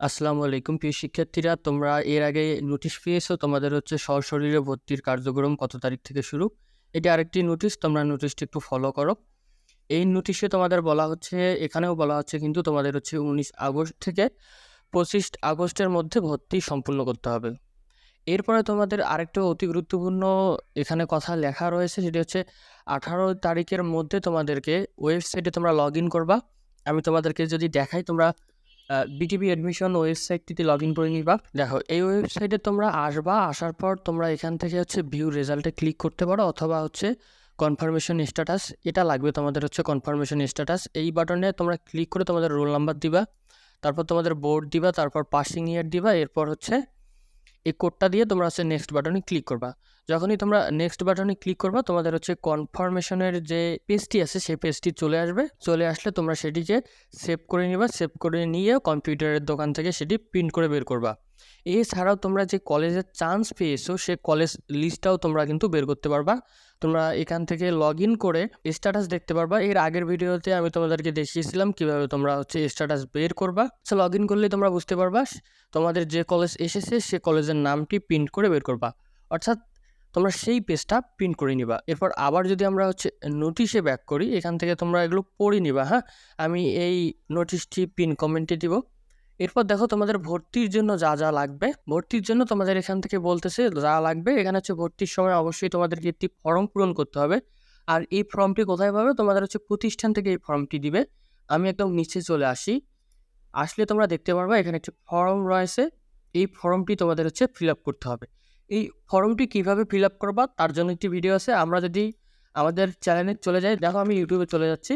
আসসালামু আলাইকুম। প্রিয় শিক্ষার্থীরা, তোমরা এর আগে নোটিশ পেয়েছ, তোমাদের হচ্ছে সশরীরে ভর্তির কার্যক্রম কত তারিখ থেকে শুরু? এটা আরেকটি নোটিশ তোমরা নোটিশটি একটু ফলো করো। এই নোটিশে তোমাদের বলা হচ্ছে, এখানেও বলা হচ্ছে কিন্তু তোমাদের হচ্ছে উনিশ আগস্ট থেকে পঁচিশ আগস্টের মধ্যে ভর্তি সম্পূর্ণ করতে হবে। এরপরে তোমাদের আরেকটা অতি গুরুত্বপূর্ণ এখানে কথা লেখা রয়েছে, সেটি হচ্ছে আঠারো তারিখের মধ্যে তোমাদেরকে ওয়েবসাইটে তোমরা লগ ইন করবা। আমি তোমাদেরকে যদি দেখাই, তোমরা বিটিভি অ্যাডমিশন ওয়েবসাইটটিতে লগ ইন করে নিবা। দেখো, এই ওয়েবসাইটে তোমরা আসবা, আসার পর তোমরা এখান থেকে হচ্ছে ভিউ রেজাল্টে ক্লিক করতে পারো, অথবা হচ্ছে কনফার্মেশন স্ট্যাটাস এটা লাগবে তোমাদের হচ্ছে কনফার্মেশন স্ট্যাটাস এই বাটনে তোমরা ক্লিক করে তোমাদের রোল নাম্বার দিবা, তারপর তোমাদের বোর্ড দিবা, তারপর পাসিং ইয়ার দিবা, এরপর হচ্ছে এই কোডটা দিয়ে তোমরা হচ্ছে নেক্সট বাটনে ক্লিক করবা। যখনই তোমরা নেক্সট বাটনে ক্লিক করবা, তোমাদের হচ্ছে কনফার্মেশনের যে পেজটি আছে, সেই পেজটি চলে আসবে। চলে আসলে তোমরা সেটিকে সেভ করে নিবা। সেভ করে নিয়ে কম্পিউটারের দোকান থেকে সেটি প্রিন্ট করে বের করবা। এছাড়াও তোমরা যে কলেজের চান্স পেয়েছ, সে কলেজ লিস্টটাও তোমরা কিন্তু বের করতে পারবা। তোমরা এখান থেকে লগ ইন করে স্ট্যাটাস দেখতে পারবা। এর আগের ভিডিওতে আমি তোমাদেরকে দেখিয়েছিলাম কীভাবে তোমরা হচ্ছে স্ট্যাটাস বের করবা। সো লগ ইন করলে তোমরা বুঝতে পারবা, তোমাদের যে কলেজ এসেছে, সে কলেজের নামটি প্রিন্ট করে বের করবা। অর্থাৎ তোমরা সেই পেজটা প্রিন্ট করে নিবা। এরপর আবার যদি আমরা হচ্ছে নোটিশে ব্যাক করি, এখান থেকে তোমরা এগুলো পড়ে নিবা হ্যাঁ? আমি এই নোটিশটি পিন কমেন্টে দিব। এরপর দেখো তোমাদের ভর্তির জন্য যা যা লাগবে। ভর্তির জন্য তোমাদের এখান থেকে বলতেছে যা লাগবে, এখানে হচ্ছে ভর্তির সময় অবশ্যই তোমাদেরকে একটি ফর্ম পূরণ করতে হবে। আর এই ফর্মটি কোথায় পাবে? তোমাদের হচ্ছে প্রতিষ্ঠান থেকে এই ফর্মটি দিবে। আমি একদম নিচে চলে আসি। আসলে তোমরা দেখতে পারবে এখানে একটি ফর্ম রয়েছে। এই ফর্মটি তোমাদের হচ্ছে ফিল আপ করতে হবে। এই ফর্মটি কীভাবে ফিল আপ করবা? তার জন্য একটি ভিডিও আছে। আমরা যদি আমাদের চ্যানেলে চলে যাই। দেখো আমি ইউটিউবে চলে যাচ্ছি।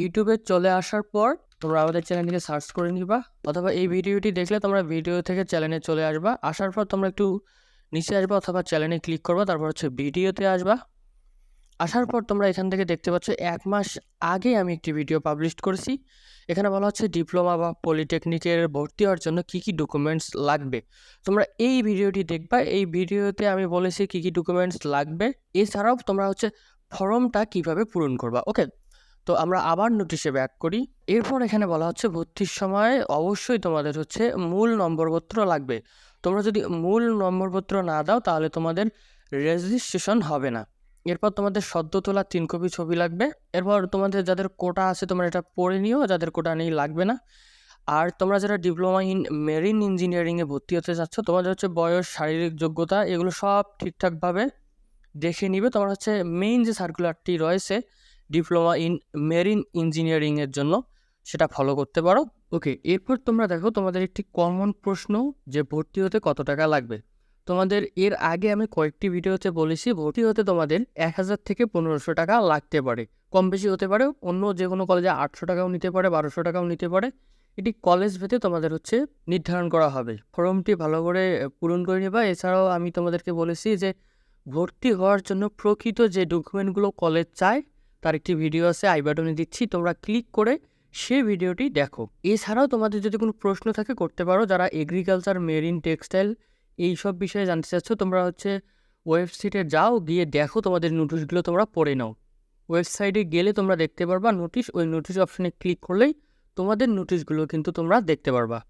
ইউটিউবে চলে আসার পর তোমরা আমাদের চ্যানেলটিকে সার্চ করে নিবা, অথবা এই ভিডিওটি দেখলে তোমরা ভিডিও থেকে চ্যানেলে চলে আসবা। আসার পর তোমরা একটু নিচে আসবা অথবা চ্যানেলে ক্লিক করবা, তারপর হচ্ছে ভিডিওতে আসবা। আসার পর তোমরা এখান থেকে দেখতে পাচ্ছ, এক মাস আগে আমি একটি ভিডিও পাবলিশ করেছি। এখানে বলা হচ্ছে ডিপ্লোমা বা পলিটেকনিকের ভর্তি হওয়ার জন্য কী কী ডকুমেন্টস লাগবে। তোমরা এই ভিডিওটি দেখবা, এই ভিডিওতে আমি বলেছি কী কী ডকুমেন্টস লাগবে। এছাড়াও তোমরা হচ্ছে ফর্মটা কীভাবে পূরণ করবা ওকে তো আমরা আবার নোটিশে ব্যাক করি। এরপর এখানে বলা হচ্ছে ভর্তির সময় অবশ্যই তোমাদের হচ্ছে মূল নম্বরপত্র লাগবে। তোমরা যদি মূল নম্বরপত্র না দাও তাহলে তোমাদের রেজিস্ট্রেশন হবে না। এরপর তোমাদের সদ্য তোলা তিন কপি ছবি লাগবে। এরপর তোমাদের যাদের কোটা আছে তোমরা এটা পড়ে নিও, যাদের কোটা নেই লাগবে না। আর তোমরা যারা ডিপ্লোমা ইন মেরিন ইঞ্জিনিয়ারিংয়ে ভর্তি হতে চাচ্ছ, তোমাদের হচ্ছে বয়স, শারীরিক যোগ্যতা, এগুলো সব ঠিকঠাকভাবে দেখে নিবে। তোমার হচ্ছে মেইন যে সার্কুলারটি রয়েছে ডিপ্লোমা ইন মেরিন ইঞ্জিনিয়ারিংয়ের জন্য সেটা ফলো করতে পারো। ওকে এরপর তোমরা দেখো তোমাদের একটি কমন প্রশ্ন যে ভর্তি হতে কত টাকা লাগবে। তোমাদের এর আগে আমি কয়েকটি ভিডিওতে বলেছি, ভর্তি হতে তোমাদের এক হাজার থেকে পনেরোশো টাকা লাগতে পারে। কম বেশি হতে পারে, অন্য যে কোনো কলেজে আটশো টাকাও নিতে পারে, বারোশো টাকাও নিতে পারে। এটি কলেজ ভেদে তোমাদের হচ্ছে নির্ধারণ করা হবে। ফর্মটি ভালো করে পূরণ করে নেবা। এছাড়াও আমি তোমাদেরকে বলেছি যে ভর্তি হওয়ার জন্য প্রকৃত যে ডকুমেন্টগুলো কলেজ চায় তার একটি ভিডিও আছে আই বাটনে দিচ্ছি, তোমরা ক্লিক করে সে ভিডিওটি দেখো। এছাড়াও তোমাদের যদি কোনো প্রশ্ন থাকে করতে পারো, যারা এগ্রিকালচার মেরিন টেক্সটাইল এই সব বিষয়ে জানতে চাচ্ছ, তোমরা হচ্ছে ওয়েবসাইটে যাও, গিয়ে দেখো তোমাদের নোটিশগুলো তোমরা পড়ে নাও। ওয়েবসাইটে গেলে তোমরা দেখতে পারবা নোটিশ ওই নোটিশ অপশানে ক্লিক করলেই তোমাদের নোটিশগুলো কিন্তু তোমরা দেখতে পারবা।